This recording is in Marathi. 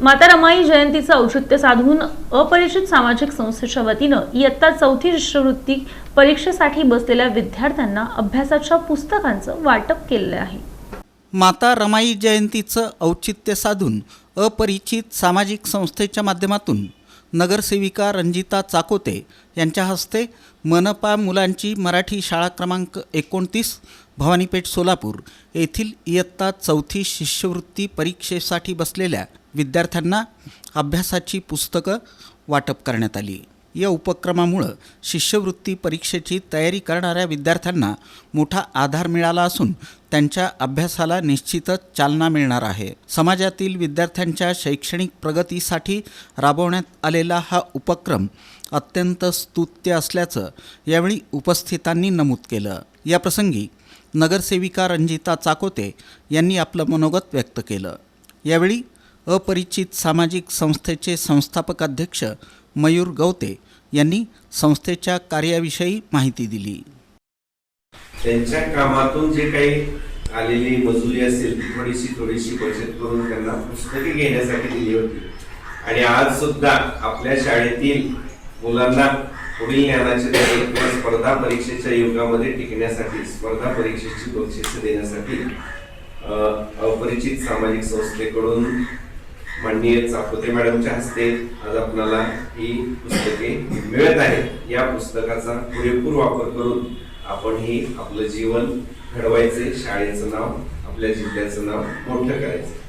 माता रमाई जयंतीचं औचित्य साधून अपरिचित सामाजिक संस्थेच्या वतीनं इयत्ता चौथी शिष्यवृत्ती परीक्षेसाठी बसलेल्या विद्यार्थ्यांना अभ्यासाच्या पुस्तकांचं वाटप केलेलं आहे. माता रमाई जयंतीचं औचित्य साधून अपरिचित सामाजिक संस्थेच्या माध्यमातून नगरसेविका रंजिता चाकोते यांच्या हस्ते मनपा मुलांची मराठी शाळा क्रमांक एकोणतीस भवानीपेठ सोलापूर येथील इयत्ता चौथी शिष्यवृत्ती परीक्षेसाठी बसलेल्या विद्यार्थ्यांना अभ्यासाची पुस्तकं वाटप करण्यात आली. या उपक्रमामुळं शिष्यवृत्ती परीक्षेची तयारी करणाऱ्या विद्यार्थ्यांना मोठा आधार मिळाला असून त्यांच्या अभ्यासाला निश्चितच चालना मिळणार आहे. समाजातील विद्यार्थ्यांच्या शैक्षणिक प्रगतीसाठी राबवण्यात आलेला हा उपक्रम अत्यंत स्तुत्य असल्याचं यावेळी उपस्थितांनी नमूद केलं. याप्रसंगी नगरसेविका रंजिता चाकोते यांनी आपलं मनोगत व्यक्त केलं. यावेळी अपरिचित सामाजिक संस्थेचे संस्थापक अध्यक्ष मयूर गवते यांनी संस्थेच्या कार्याविषयी माहिती दिली. त्यांच्या कामातून जे काही आलेली मजुरी असेल थोडीशी थोडीशी बचत करून त्यांना पुस्तके घेण्यासाठी दिली होती. आणि आज सुद्धा आपल्या शाळेतील मुलांना पुढील ज्ञानाचे किंवा स्पर्धा परीक्षेच्या युगामध्ये टिकण्यासाठी स्पर्धा परीक्षेची बक्षिस देण्यासाठी अपरिचित सामाजिक संस्थेकडून माननीय चाकोते मॅडमच्या हस्ते आज आपल्याला ही पुस्तके मिळत आहेत. या पुस्तकाचा पुरेपूर वापर करून आपण ही आपलं जीवन घडवायचे शाळेचं नाव आपल्या जिल्ह्याचं नाव मोठं करायचं.